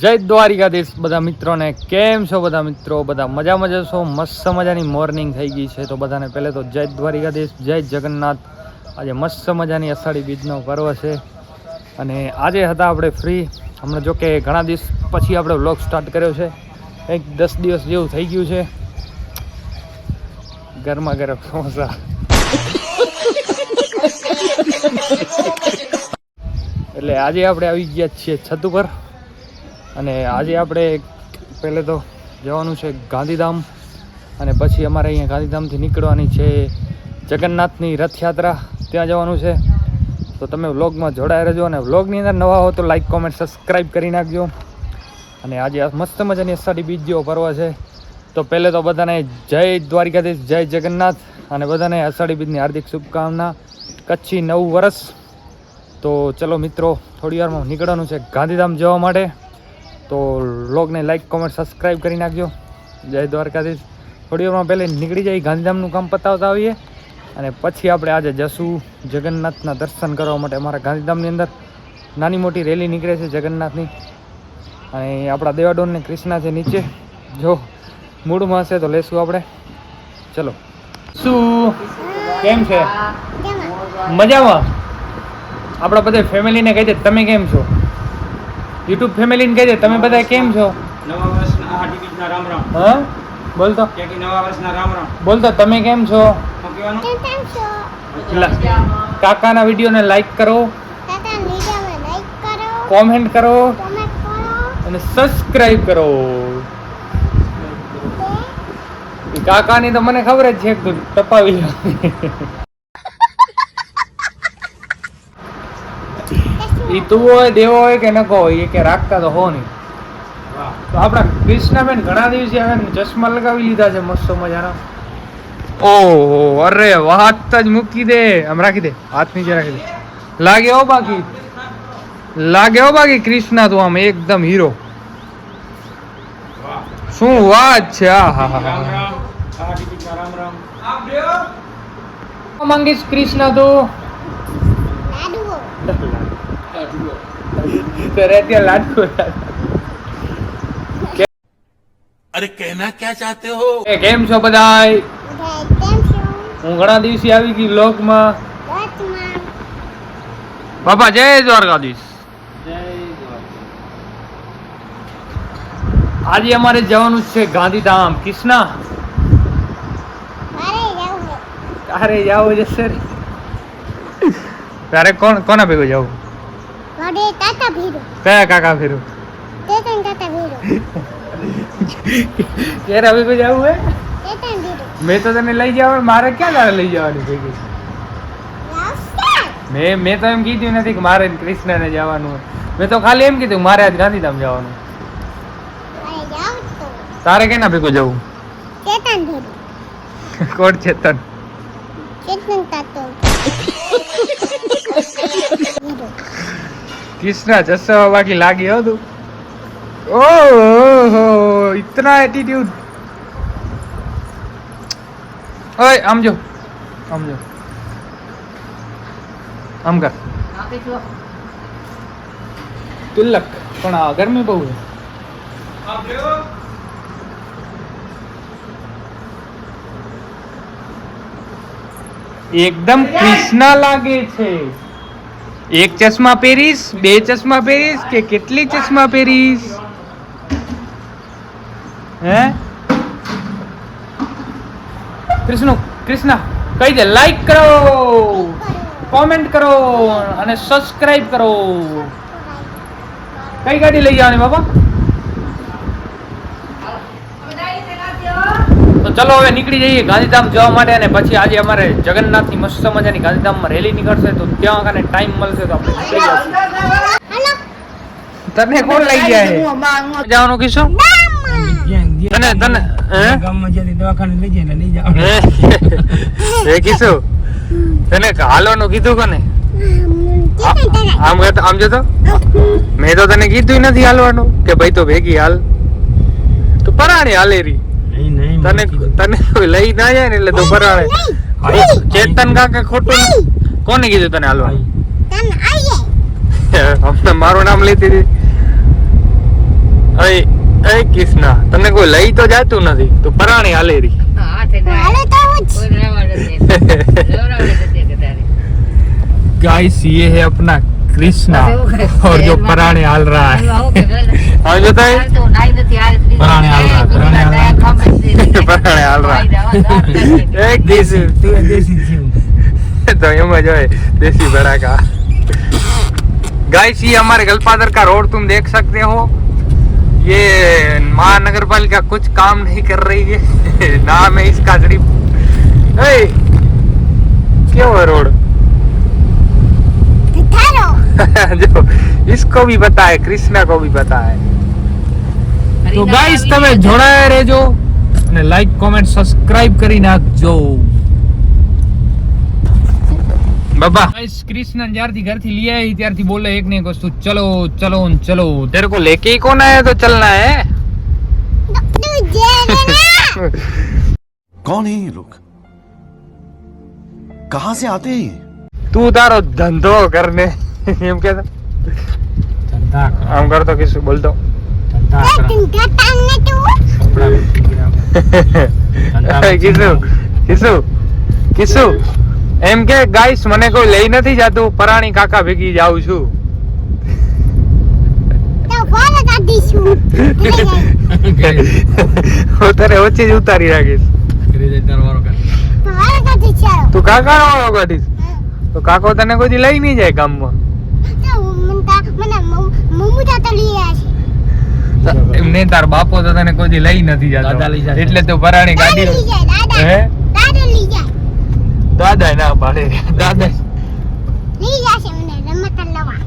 જય દ્વારિકાધીશ બધા મિત્રોને. કેમ છો બધા મિત્રો? બધા મજા મજા છો? મસ્ત મજાની મોર્નિંગ થઈ ગઈ છે. તો બધાને પહેલે તો જય દ્વારિકાધીશ, જય જગન્નાથ. આજે મસ્ત મજાની અષાઢી બીજનો પર્વ છે. અને આજે હતા આપણે ફ્રી હમણાં જો કે ઘણા દિવસ પછી આપણે વ્લોગ સ્ટાર્ટ કર્યો છે. કંઈક દસ દિવસ જેવું થઈ ગયું છે. ગરમા ગરમ સમોસા. એટલે આજે આપણે આવી ગયા છીએ છત ઉપર. અને આજે આપણે પહેલે તો જવાનું છે ગાંધીધામ અને પછી અમારે અહીંયા ગાંધીધામથી નીકળવાની છે જગન્નાથની રથયાત્રા. ત્યાં જવાનું છે. તો તમે વ્લોગમાં જોડાઈ રહેજો અને વ્લોગની અંદર નવા હો તો લાઈક કોમેન્ટ સબસ્ક્રાઈબ કરી નાખજો. અને આજે મસ્ત મજાની અષાઢી બીજ જેવો પર્વ છે. તો પહેલે તો બધાને જય દ્વારિકાધીશ, જય જગન્નાથ અને બધાને અષાઢી બીજની હાર્દિક શુભકામના. કચ્છી નવું વર્ષ તો ચલો મિત્રો, થોડી વારમાં નીકળવાનું છે ગાંધીધામ જવા માટે. તો વ્લોગને લાઈક કોમેન્ટ સબસ્ક્રાઈબ કરી નાખજો. જય દ્વારકાધીશ. થોડી વારમાં પહેલાં નીકળી જાય ગાંધીધામનું કામ પતાવતા આવીએ. અને પછી આપણે આજે જશું જગન્નાથના દર્શન કરવા માટે અમારા ગાંધીધામની અંદર. નાની મોટી રેલી નીકળે છે જગન્નાથની. અને આપણા દેવાડોનને ક્રિષ્ના છે નીચે. જો મૂડમાં હશે તો લેશું આપણે. ચલો. શું? કેમ છે? મજામાં? આપણા બધા ફેમિલીને કહી દે તમે કેમ છો? યુટ્યુબ ફેમિલીને કહી દે તમે બધા કેમ છો? નવા વર્ષના હાર્દિક બીજના રામ રામ. હા? બોલ તો. કે નવા વર્ષના રામ રામ? બોલતો તમે કેમ છો? કહેવાનું? લા- કાકાના વિડીયોને લાઈક કરો. કોમેન્ટ કરો. અને સબસ્ક્રાઈબ કરો. કાકાની તો મને ખબર જ છે કે ટપાવી ઈ તું હોય દેવો હોય કે ન હોય એ કે રાખતા તો હો નહીં. તો આપણા કૃષ્ણાબેન ઘણા દિવસે હવે ચશ્મા લગાવી લીધા છે મસ્ત મજાના. ઓહો અરે વાત જ મૂકી દે. આમ રાખી દે હાથ નીચે રાખી દે. લાગે હો બાકી? લાગે હો બાકી કૃષ્ણા તું આમ એકદમ હીરો શું વાત છે? આ હા હા હા માંગીશ કૃષ્ણા તું. અરે કહેના ક્યાં ચાહતે હો? કેમ છો બધાય? હું ઘણા દિવસે આવી ગઈ લોકમાં બાપા જય દ્વારકાધીશ. આજે અમારે જવાનું છે ગાંધીધામ. કિષ્ણા તારે જવું છે તારે કોણ કોના ભેગું જવું? કયા કાકા ફેરું કેરા ભેગું. જવું હે મેં તો તને લઈ જવા મારે ક્યાં તારે લઈ જવાની ભેગી? મેં મેં તો એમ કીધું નથી કે મારે કૃષ્ણને જવાનું. મેં તો ખાલી એમ કીધું મારે આજ ગાંધીધામ જવાનું. તારે કેના ભેગું જવું? કોણ ચેતન? કૃષ્ણા ચશ્મા બાકી લાગી હો તું ઓહો ઇતના એટીટ્યુડ ઓય આમ જો આમ જો આમ કર તિલક પણ આ ગરમી બહુ છે એકદમ કૃષ્ણા લાગે છે એક ચશ્મા પહેરીશ, બે ચશ્મા પહેરીશ કે કેટલી ચશ્મા પહેરીશ? હે? કૃષ્ણ કૃષ્ણ, કહી દે લાઈક કરો કોમેન્ટ કરો અને સબસ્ક્રાઇબ કરો. કઈ ગાડી લઈ જવાની બાબા? ચલો હવે નીકળી જઈએ ગાંધીધામ જવા માટે અને પછી આજે અમારે જગન્નાથની મસ્ત મજાની ગાંધીધામમાં રેલી નીકળશે તો ત્યાં કાને ટાઈમ મળશે તો આપણે નીકળી જઈશું. તને કોણ લઈ જાય જવાનું કીશું તને તને ગામમાં જતી દવાખાને લઈ જાય લઈ જાવ એ કીશો તને. હાલવાનું કીધું કોને આમ આમ જતો મેં તો તને કીધું નથી હાલવાનું કે ભાઈ તો ભેગી હાલ. તો પરાણી હાલેરી. તને તને કોઈ લઈ ના જાય ને એટલે તો પરાણે ચેતન કાકા ખોટું ન- કોને કીધું તને હાલવાનું અમને મારું નામ લેતી હતી ઓય એ કિસના તને કોઈ લઈ તો જાતું નથી તું પરાણી હાલે રહી હાલે તો હું જ गाइस ये है अपना कृष्णा और जो पराणे हाल रहा है हाँ जो है પરાણે હાલ રહા, પરાણે હાલ રહા. પરાણે હાલ રહા. एक देसी તું એ દેશી જીવ तो ये मजा है देसी बड़ा का गाइस ये हमारे गलपादर का रोड तुम देख सकते हो ये महानगर पालिका कुछ काम नहीं कर रही है नाम है इसका सिर्फ ए, क्यों है रोड થારો जो इसको भी पता है कृष्णा को भी पता है તો ગાઈસ તમે જોડાયા રહેજો અને લાઈક કોમેન્ટ સબસ્ક્રાઇબ કરી નાખજો બાબા ગાઈસ કૃષ્ણ જ્યારથી ઘરથી લઈ આવી ત્યારથી બોલે એક ને એક વસ્તુ ચલો ચલો ને ચલો તેરે કો લેકે ही कौन आया तो चलना है તું જે રે ના कौन है ये लोग कहां से आते हैं ये? તું તારો ધંધો કરને એમ કે ધંધા કરો, આમ કરતો કીશું બોલતો ધંધા કરો. તું ગટાન ને તું કીશું કીશું કીશું એમ કે ગાઈસ મને કોઈ લઈ નથી જાતું પરાણી કાકા ભેગી જાઉં છું. તારે વચ્ચે જ ઉતારી રાખીશ. તું કાકા કાઢીશ? તો કાકો તને કોઈ લઈ નહીં જાય ગામમાં? મને તા મને લઈ આવ્યા છે. એમને તાર બાપો તો તને કોઈ લઈ નથી દાદા લઈ જતો જાય. એટલે તો પરાણી દાદા ગાડી દાદા. હે? દાદા લઈ જાય. દાદા ના પાડે. દાદા. લઈ જશે મને રમત લેવા.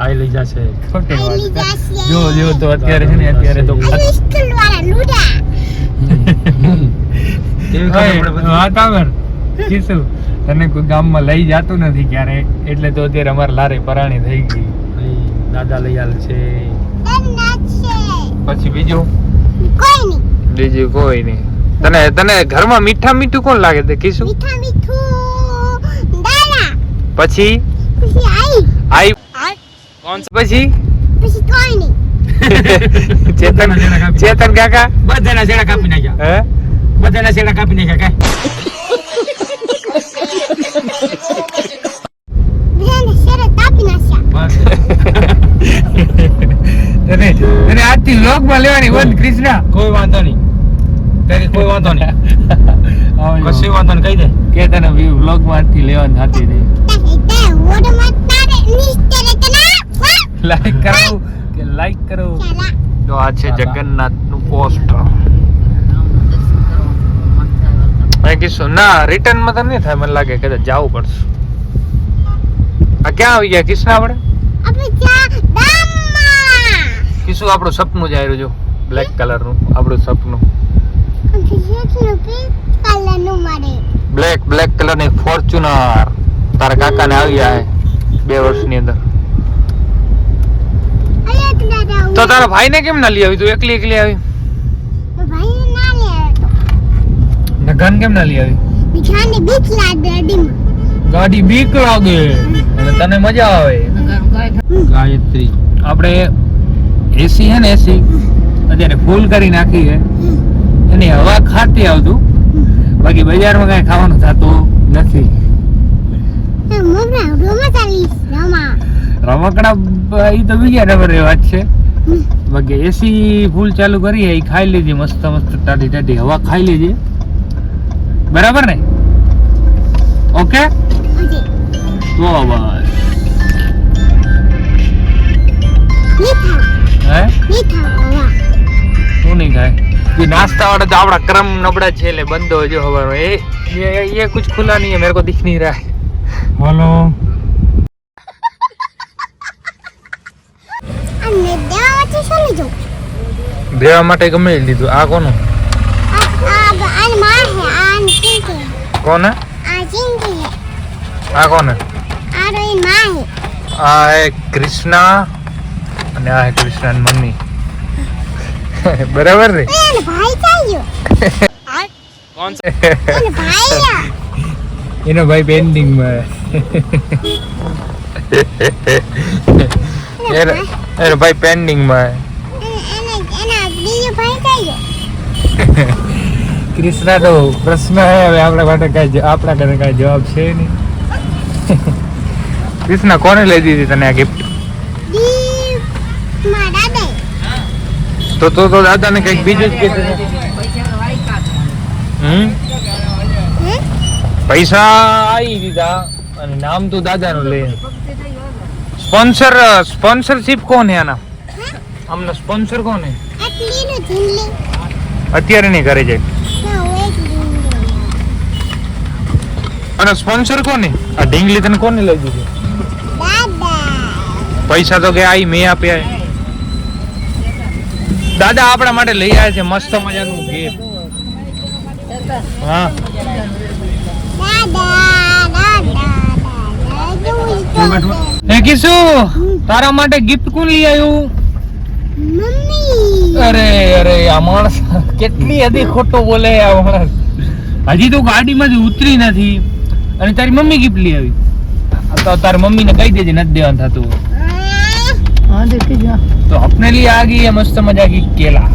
આઈ લઈ જશે. ખોટી વાત. જો જો તો અત્યારે છે ને અત્યારે તો આ સ્કૂલ વાળા લુડા. કેવી ખબર પડે હા વાત કીસુ કીશું તને કોઈ ગામમાં લઈ જાતું નથી ક્યારે એટલે તો અત્યારે અમારે લારે પરાણી થઈ ગઈ. દાદા લઈ આલ છે. પછી બીજું? કોઈ નહીં. બીજું કોઈ નહીં. તને તને ઘરમાં મીઠા મીઠું કોણ લાગે તે કીશું? મીઠા મીઠું દાદા. પછી? પછી આઈ. આઈ. કોણ છે પછી? પછી કોઈ નહીં. ચેતન ચેતન કાકા? બધાના છેડા કાપી નાખ્યા. હે? બધાના છેડા કાપી નાખ્યા કાંઈ બધાને શરત કાપી નાખ્યા બસ તને તને માં લેવાની વન કૃષ્ણા. કોઈ વાંધો નહીં. તારી કોઈ વાંધો નહીં. કશી વાંધો નહીં કહી દે. કે તને વ્લોગમાં આજથી લેવાની થતી નહીં. તારે તે ઓડમાં તારે નિસ્તરે તના વાહ લાઈક કરો કે લાઈક કરો જો આ છે જગન્નાથનું પોસ્ટર મેં કીધું ના રિટર્નમાં તો નહીં થાય મને લાગે કદાચ જવું પડશે. આ ક્યાં આવી ગયા? કિસ્સા આપણે આપણે શું આપણું સપનું જ આવ્યું જો? બ્લેક કલરનું આપણું સપનું. કલરનું બ્લેક બ્લેક કલરની ફોર્ચ્યુનર તારા કાકા ને આવી જાય બે વર્ષની અંદર. તું તારા ભાઈ ને કેમ ના લઈ આવી? તું એકલી એકલી આવી? ભાઈ ને ગન કેમ ના લઈ આવી? બીક લાગે ગાડી બીક લાગે અને તને મજા આવે. ગાયત્રી. આપણે એસી હે ને એસી? અત્યારે ફૂલ કરી નાખી છે એની હવા ખાતી આવતું. બાકી બજારમાં કઈ ખાવાનું થતું નથી. રમકડા એ તો બીજા નંબરની વાત છે. બાકી એસી ફૂલ ચાલુ કરી એ ખાઈ લીધી મસ્ત મસ્ત ટાઢી ટાઢી હવા ખાઈ લીધી. બરાબર ને? ઓકે? તો બસ. હે મીઠા હવા શું નહીં ખાય ये नाश्ता वाला तो आपका क्रम नबड़ा છે એટલે બંધ हो जो हमारा ये ये ये कुछ खुला नहीं है मेरे को दिख नहीं रहा है બોલો અને દેવા વચ્ચે શું લીધું દેવા માટે ગમે એ લીધું આ કોનું આ આ આ માં હે આ ચિંકી કોને આ ચિંકી હે આ કોને આ રોઈ માં હે આ હે કૃષ્ણા અને આ કૃષ્ણ કૃષ્ણા મમ્મી. બરાબર ને? એને ભાઈ કોણ છે? એને પેન્ડિંગમાં એનો ભાઈ પેન્ડિંગમાં ક્રિષ્ના તો પ્રશ્ન હે હવે આપણા માટે કઈ આપણા ઘરે કઈ જવાબ છે નહીં. ક્રિષ્ના કોને લઈ દીધી તને આ ગિફ્ટ દી મારા દે તો તો તો દાદાને કંઈક બીજું જ કીધું. હમ? પૈસા આવી દીધા અને નામ તો દાદાનું લઈ સ્પોન્સર, સ્પોન્સરશિપ કોણ હે આના? આમના સ્પોન્સર કોણ હે અત્યારે નહીં હોય ઢીંગલી અને સ્પોન્સર કોને આ ઢીંગલી તને કોને લઈ દીધી? પૈસા તો કે આઈ, મેં આપ્યા. દાદા આપણા માટે લઈ આવ્યા છે મસ્ત મજાનું ગિફ્ટ હા એ કિશુ તારા માટે ગિફ્ટ કોણ લઈ આવ્યું અરે અરે આ માણસ કેટલી હદી ખોટો બોલે આ માણસ હજી તો ગાડીમાંથી ઉતરી નથી અને તારી મમ્મી ગિફ્ટ લઈ આવી તો તારી મમ્મીને કહી દેજે નથી દેવાનું થતું तो अपने लिए आ गई है मस्त मजा की केला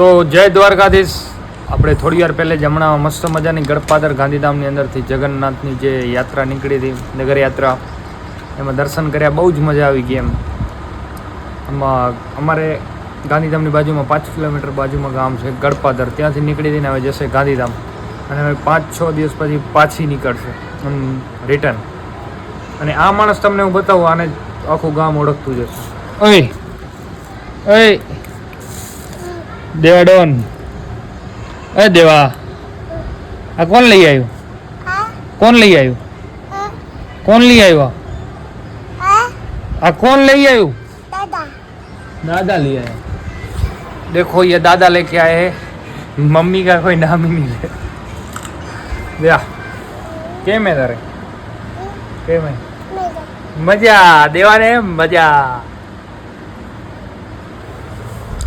તો જય દ્વારકાધીશ. આપણે થોડી વાર પહેલે જ હમણાં મસ્ત મજાની ગળપાદર ગાંધીધામની અંદરથી જગન્નાથની જે યાત્રા નીકળી હતી, નગરયાત્રા, એમાં દર્શન કર્યા, બહુ જ મજા આવી ગઈ એમ. એમાં અમારે ગાંધીધામની બાજુમાં પાંચ કિલોમીટર બાજુમાં ગામ છે ગળપાદર ત્યાંથી નીકળી હતી ને હવે જશે ગાંધીધામ. અને હવે પાંચ છ દિવસ પછી પાછી નીકળશે એમ રિટર્ન અને આ માણસ તમને હું બતાવું, આને આખું ગામ ઓળખતું જશે ઓય ઓય. દેવા ડોન એ દેવા આ કોણ લઈ આવ્યું હા કોણ લઈ આવ્યું હા કોણ લઈ આવ્યો હા આ કોણ લઈ આવ્યું દાદા दादा ले आए देखो ये दादा लेके आए हैं मम्मी का कोई नाम ही नहीं ले देवा કેમ હે તારે કેમ હે મેરા મજા દેવાને મજા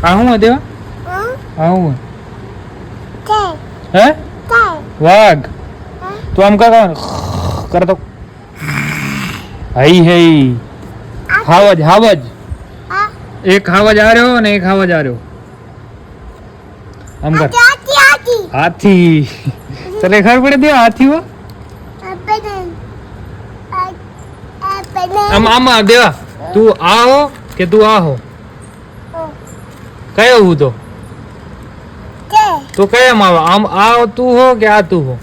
આ હું હે દેવા હા આ હું કે હે કે વાઘ હા તું આમ કર કર તો હઈ હઈ હાવજ હાવજ હા એક હાવજ આ રહ્યો અને એક હાવજ આ રહ્યો આમ કર આતી આતી હાથી તને ખબર પડે દે હાથી હો અબેદન આમ આમાં દેવા તું કયો આવે આમ આ તું હો કે આ તું હો?